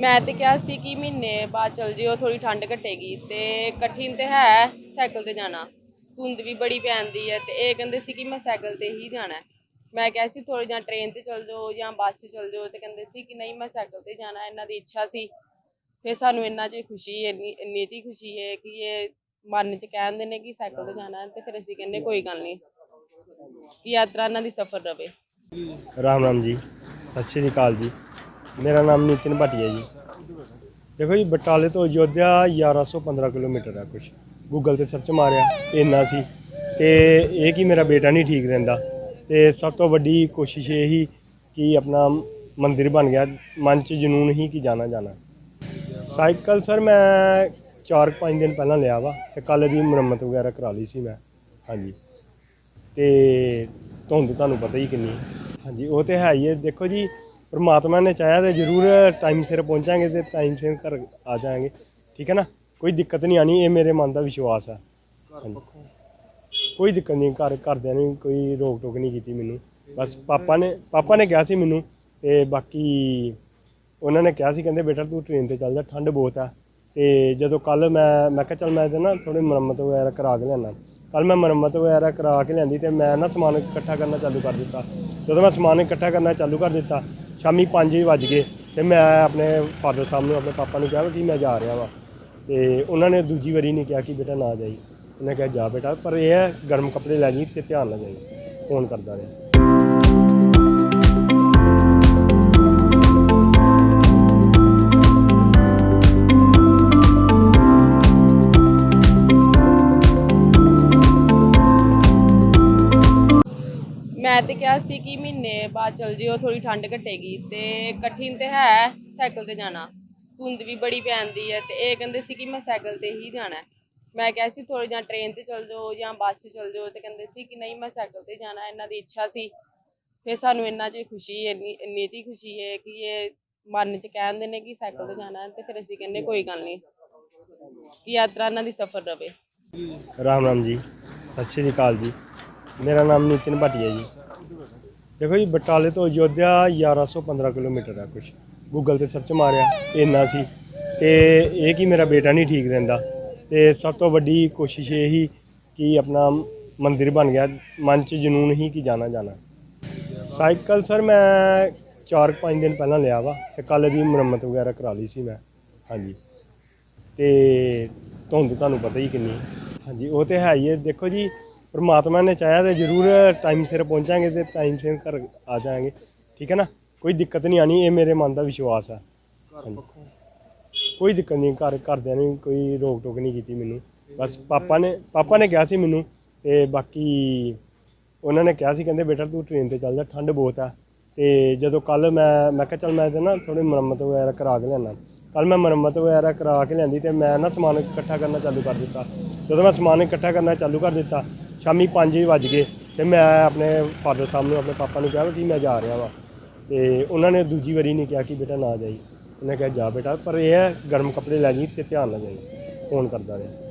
ਮੈਂ ਤੇ ਕਿਹਾ ਸੀ ਕਿ ਮਹੀਨੇ ਬਾਅਦ ਚਲ ਜਿਓ ਥੋੜੀ ਠੰਡ ਘਟੇਗੀ ਤੇ ਕਠਿਨ ਤੇ ਹੈ ਸਾਈਕਲ ਤੇ ਜਾਣਾ। ਧੁੰਦ ਵੀ ਬੜੀ ਪੈਂਦੀ ਹੈ ਤੇ ਇਹ ਕਹਿੰਦੇ ਸੀ ਕਿ ਮੈਂ ਸਾਈਕਲ ਤੇ ਹੀ ਜਾਣਾ ਮੈਂ ਕਿਹਾ ਸੀ ਥੋੜੀ ਜਾਂ ਟ੍ਰੇਨ ਤੇ ਚਲ ਜਾਓ ਜਾਂ ਬੱਸ 'ਚ ਚਲ ਜਾਓ ਤੇ ਕਹਿੰਦੇ ਸੀ ਕਿ ਨਹੀਂ ਮੈਂ ਸਾਈਕਲ ਤੇ ਜਾਣਾ, ਇਹਨਾਂ ਦੀ ਇੱਛਾ ਸੀ। ਫਿਰ ਸਾਨੂੰ ਇੰਨਾ ਚ ਖੁਸ਼ੀ, ਇੰਨੀ ਇੰਨੀ ਚ ਖੁਸ਼ੀ ਹੈ ਕਿ ਇਹ ਮਨ ਚ ਕਹਿੰਦੇ ਨੇ ਕਿ ਸਾਈਕਲ ਤੇ ਜਾਣਾ ਤੇ ਫਿਰ ਅਸੀਂ ਕਹਿੰਦੇ ਕੋਈ ਗੱਲ ਨਹੀਂ, ਕਿ ਯਾਤਰਾ ਇਹਨਾਂ ਦੀ ਸਫਲ ਰਵੇ। ਰਾਮ ਰਾਮ ਜੀ, ਸਤਿ ਸ਼੍ਰੀ ਅਕਾਲ ਜੀ। ਮੇਰਾ ਨਾਮ ਨਿਤਿਨ ਭਾਟੀਆ ਜੀ। ਦੇਖੋ ਜੀ, ਬਟਾਲੇ ਤੋਂ ਅਯੋਧਿਆ 1115 ਕਿਲੋਮੀਟਰ ਹੈ ਕੁਛ। ਗੂਗਲ ਤੇ ਸਰਚ ਮਾਰਿਆ ਇੰਨਾ ਸੀ। ਤੇ ਇਹ ਕਿ ਮੇਰਾ ਬੇਟਾ ਨਹੀਂ ਠੀਕ ਰਹਿੰਦਾ। ਤੇ ਸਭ ਤੋਂ ਵੱਡੀ ਕੋਸ਼ਿਸ਼ ਇਹ ਹੀ ਕਿ ਆਪਣਾ ਮੰਦਿਰ ਬਣ ਗਿਆ। ਮਨ 'ਚ ਜਨੂਨ ਹੀ ਕਿ ਜਾਣਾ ਜਾਣਾ। ਸਾਈਕਲ ਸਰ ਮੈਂ 4-5 ਦਿਨ ਪਹਿਲਾਂ ਲਿਆ ਵਾ ਤੇ ਕੱਲ ਦੀ ਮੁਰੰਮਤ ਵਗੈਰਾ ਕਰਾ ਲਈ ਸੀ ਮੈਂ। ਹਾਂਜੀ। ਤੇ ਧੁੰਦ ਤੁਹਾਨੂੰ ਪਤਾ ਹੀ ਕਿੰਨੀ। ਹਾਂਜੀ, ਉਹ ਤੇ ਹੈ ਹੀ ਹੈ। ਦੇਖੋ ਜੀ ਪ੍ਰਮਾਤਮਾ ਨੇ ਚਾਹਿਆ ਤੇ ਜ਼ਰੂਰ ਟਾਈਮ ਸਿਰ ਪਹੁੰਚਾਂਗੇ ਤੇ ਟਾਈਮ ਸਿਰ ਘਰ ਆ ਜਾਾਂਗੇ। ਠੀਕ ਹੈ ਨਾ? ਕੋਈ ਦਿੱਕਤ ਨਹੀਂ ਆਣੀ ਇਹ ਮੇਰੇ ਮਨ ਦਾ ਵਿਸ਼ਵਾਸ ਹੈ ਹਾਂਜੀ। ਕੋਈ ਦਿੱਕਤ ਨਹੀਂ ਘਰ ਘਰਦਿਆਂ ਨੇ ਕੋਈ ਰੋਕ ਟੋਕ ਨਹੀਂ ਕੀਤੀ ਮੈਨੂੰ। ਬਸ ਪਾਪਾ ਨੇ ਪਾਪਾ ਨੇ ਕਿਹਾ ਸੀ ਮੈਨੂੰ ਤੇ ਬਾਕੀ ਉਹਨਾਂ ਨੇ ਕਿਹਾ ਸੀ ਕਹਿੰਦੇ ਬੇਟਾ ਤੂੰ ਟ੍ਰੇਨ ਤੇ ਚੱਲ ਜਾ ਠੰਡ ਬਹੁਤ ਆ। ਤੇ ਜਦੋਂ ਕੱਲ ਮੈਂ ਮੈਂ ਕਿਹਾ ਚੱਲ ਮੈਂ ਇਹਦੇ ਨਾ ਥੋੜੀ ਮੁਰੰਮਤ ਵਗੈਰਾ ਕਰਾ ਕੇ ਲਿਆਣਾ ਕੱਲ ਮੈਂ ਮੁਰੰਮਤ ਵਗੈਰਾ ਕਰਾ ਕੇ ਲਿਆਂਦੀ ਤੇ ਮੈਂ ਨਾ ਸਮਾਨ ਇਕੱਠਾ ਕਰਨਾ ਚਾਲੂ ਕਰ ਦਿੱਤਾ। ਜਦੋਂ ਮੈਂ ਸਮਾਨ ਇਕੱਠਾ ਕਰਨਾ ਚਾਲੂ ਕਰ ਦਿੱਤਾ ਸ਼ਾਮੀ 5 ਵੱਜ ਗਏ ਤੇ ਮੈਂ ਆਪਣੇ ਫਾਦਰ ਸਾਹਿਬ ਨੂੰ, ਆਪਣੇ ਪਾਪਾ ਨੂੰ ਕਿਹਾ ਕਿ ਮੈਂ ਜਾ ਰਿਹਾ ਵਾਂ। ਤੇ ਉਹਨਾਂ ਨੇ ਦੂਜੀ ਵਾਰੀ ਨਹੀਂ ਕਿਹਾ ਕਿ ਬੇਟਾ ਨਾ ਜਾਈ। ਉਹਨੇ ਕਿਹਾ ਜਾ ਬੇਟਾ, ਪਰ ਇਹ ਹੈ ਗਰਮ ਕੱਪੜੇ ਲੈ ਜੀ ਤੇ ਧਿਆਨ ਨਾਲ ਜਾਈ। ਫੋਨ ਕਰਦਾ ਰਿਹਾ। ਮੈਂ ਤੇ ਕਿਹਾ ਸੀ ਕਿ ਮਹੀਨੇ ਬਾਅਦ ਚਲ ਜਿਓ ਥੋੜੀ ਠੰਡ ਘਟੇਗੀ ਤੇ ਕਠਿਨ ਤੇ ਹੈ ਸਾਈਕਲ ਤੇ ਜਾਣਾ। ਧੁੰਦ ਵੀ ਬੜੀ ਪੈਂਦੀ ਹੈ ਤੇ ਇਹ ਕਹਿੰਦੇ ਸੀ ਕਿ ਮੈਂ ਸਾਈਕਲ ਤੇ ਹੀ ਜਾਣਾ ਮੈਂ ਕਿਹਾ ਸੀ ਥੋੜੀ ਜਾਂ ਟ੍ਰੇਨ ਤੇ ਚਲ ਜਾਓ ਜਾਂ ਬੱਸ 'ਚ ਚਲ ਜਾਓ ਤੇ ਕਹਿੰਦੇ ਸੀ ਕਿ ਨਹੀਂ, ਮੈਂ ਸਾਈਕਲ ਤੇ ਜਾਣਾ, ਇਹਨਾਂ ਦੀ ਇੱਛਾ ਸੀ। ਫਿਰ ਸਾਨੂੰ ਇੰਨਾ ਚ ਖੁਸ਼ੀ, ਇੰਨੀ ਇੰਨੀ ਚ ਖੁਸ਼ੀ ਹੈ ਕਿ ਇਹ ਮਨ ਚ ਕਹਿੰਦੇ ਨੇ ਕਿ ਸਾਈਕਲ ਤੇ ਜਾਣਾ ਤੇ ਫਿਰ ਅਸੀਂ ਕਹਿੰਦੇ ਕੋਈ ਗੱਲ ਨਹੀਂ, ਕਿ ਯਾਤਰਾ ਇਹਨਾਂ ਦੀ ਸਫਲ ਰਵੇ। ਰਾਮ ਰਾਮ ਜੀ, ਸਤਿ ਸ਼੍ਰੀ ਅਕਾਲ ਜੀ। ਮੇਰਾ ਨਾਮ ਨਿਤਿਨ ਭਾਟੀਆ ਜੀ। ਦੇਖੋ ਜੀ, ਬਟਾਲੇ ਤੋਂ ਅਯੋਧਿਆ 1115 ਕਿਲੋਮੀਟਰ ਹੈ ਕੁਛ। ਗੂਗਲ ਤੇ ਸਰਚ ਮਾਰਿਆ ਇੰਨਾ ਸੀ। ਤੇ ਇਹ ਕਿ ਮੇਰਾ ਬੇਟਾ ਨਹੀਂ ਠੀਕ ਰਹਿੰਦਾ। ਤੇ ਸਭ ਤੋਂ ਵੱਡੀ ਕੋਸ਼ਿਸ਼ ਇਹ ਹੀ ਕਿ ਆਪਣਾ ਮੰਦਿਰ ਬਣ ਗਿਆ। ਮਨ 'ਚ ਜਨੂਨ ਹੀ ਕਿ ਜਾਣਾ ਜਾਣਾ। ਸਾਈਕਲ ਸਰ ਮੈਂ 4-5 ਦਿਨ ਪਹਿਲਾਂ ਲਿਆ ਵਾ ਤੇ ਕੱਲ ਦੀ ਮੁਰੰਮਤ ਵਗੈਰਾ ਕਰਾ ਲਈ ਸੀ ਮੈਂ। ਹਾਂਜੀ। ਤੇ ਧੁੰਦ ਤੁਹਾਨੂੰ ਪਤਾ ਹੀ ਕਿੰਨੀ। ਹਾਂਜੀ, ਉਹ ਤੇ ਹੈ ਹੀ ਹੈ। ਦੇਖੋ ਜੀ ਪ੍ਰਮਾਤਮਾ ਨੇ ਚਾਹਿਆ ਤੇ ਜ਼ਰੂਰ ਟਾਈਮ ਸਿਰ ਪਹੁੰਚਾਂਗੇ ਤੇ ਟਾਈਮ ਸਿਰ ਘਰ ਆ ਜਾਾਂਗੇ ਠੀਕ ਹੈ ਨਾ? ਕੋਈ ਦਿੱਕਤ ਨਹੀਂ ਆਣੀ ਇਹ ਮੇਰੇ ਮਨ ਦਾ ਵਿਸ਼ਵਾਸ ਹੈ ਹਾਂਜੀ। ਕੋਈ ਦਿੱਕਤ ਨਹੀਂ ਘਰ ਘਰਦਿਆਂ ਨੇ ਕੋਈ ਰੋਕ ਟੋਕ ਨਹੀਂ ਕੀਤੀ ਮੈਨੂੰ। ਬਸ ਪਾਪਾ ਨੇ ਪਾਪਾ ਨੇ ਕਿਹਾ ਸੀ ਮੈਨੂੰ ਤੇ ਬਾਕੀ ਉਹਨਾਂ ਨੇ ਕਿਹਾ ਸੀ ਕਹਿੰਦੇ ਬੇਟਾ ਤੂੰ ਟ੍ਰੇਨ ਤੇ ਚੱਲ ਜਾ ਠੰਡ ਬਹੁਤ ਆ। ਤੇ ਜਦੋਂ ਕੱਲ ਮੈਂ ਮੈਂ ਕਿਹਾ ਚੱਲ ਮੈਂ ਇਹਦੇ ਨਾ ਥੋੜੀ ਮੁਰੰਮਤ ਵਗੈਰਾ ਕਰਾ ਕੇ ਲਿਆਣਾ ਕੱਲ ਮੈਂ ਮੁਰੰਮਤ ਵਗੈਰਾ ਕਰਾ ਕੇ ਲਿਆਂਦੀ ਤੇ ਮੈਂ ਨਾ ਸਮਾਨ ਇਕੱਠਾ ਕਰਨਾ ਚਾਲੂ ਕਰ ਦਿੱਤਾ। ਜਦੋਂ ਮੈਂ ਸਮਾਨ ਇਕੱਠਾ ਕਰਨਾ ਚਾਲੂ ਕਰ ਦਿੱਤਾ ਸ਼ਾਮੀ 5 ਵੱਜ ਗਏ ਤੇ ਮੈਂ ਆਪਣੇ ਫਾਦਰ ਸਾਹਿਬ ਨੂੰ, ਆਪਣੇ ਪਾਪਾ ਨੂੰ ਕਿਹਾ ਵੀ ਕਿ ਮੈਂ ਜਾ ਰਿਹਾ ਵਾਂ। ਤੇ ਉਹਨਾਂ ਨੇ ਦੂਜੀ ਵਾਰੀ ਨਹੀਂ ਕਿਹਾ ਕਿ ਬੇਟਾ ਨਾ ਜਾਈ। ਉਹਨੇ ਕਿਹਾ ਜਾ ਬੇਟਾ, ਪਰ ਇਹ ਹੈ ਗਰਮ ਕੱਪੜੇ ਲੈ ਜੀ ਤੇ ਧਿਆਨ ਨਾਲ ਜਾਈ। ਫੋਨ ਕਰਦਾ ਰਿਹਾ।